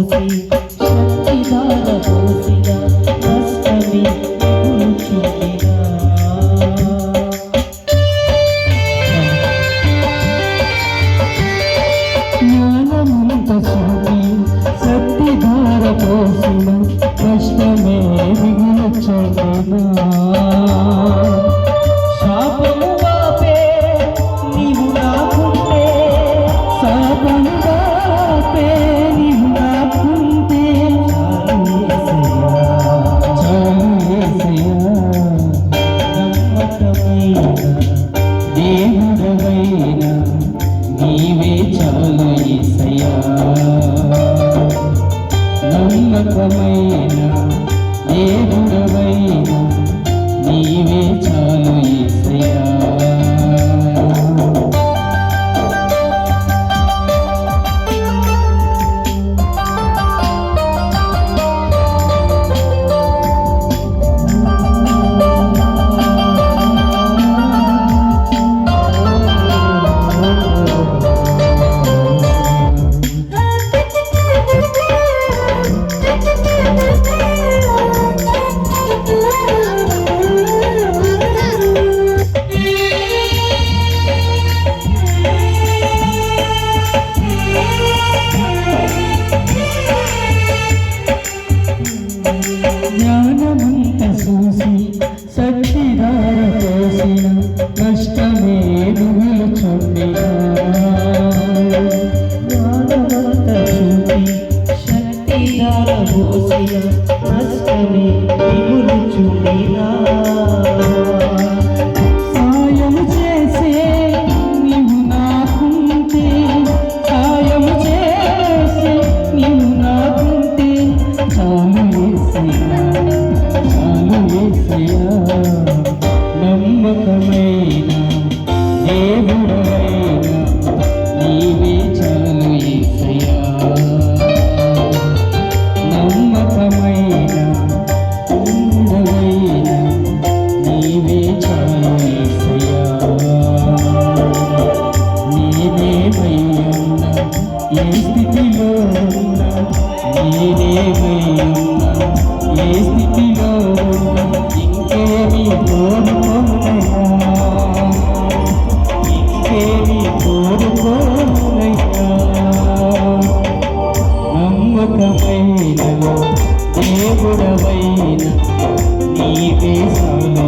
పోసి శక్తిదార పోసిన కష్టమే కూర్చుండినా జ్ఞానమంత సూటి శక్తిదార పోసిన నమ్మకమైన దేవుడవైన నీవే చాలు యేసయ్యా పోసిన కష్టమే నుగులుచుండినా జ్ఞానమంత చూసి శక్తిదార పోసిన కష్టమే మిగులుచుండినా సాయం చేసే ఏ స్థితిలో ఉన్నా నేనేమయ్యున్నా ఏ స్థితిలో ఉన్నా ఇంకేమి కోరుకోనయ్యా ఇంకేమి కోరుకోనయ్యా నమ్మకమైన దేవుడవైన నీవే సాగు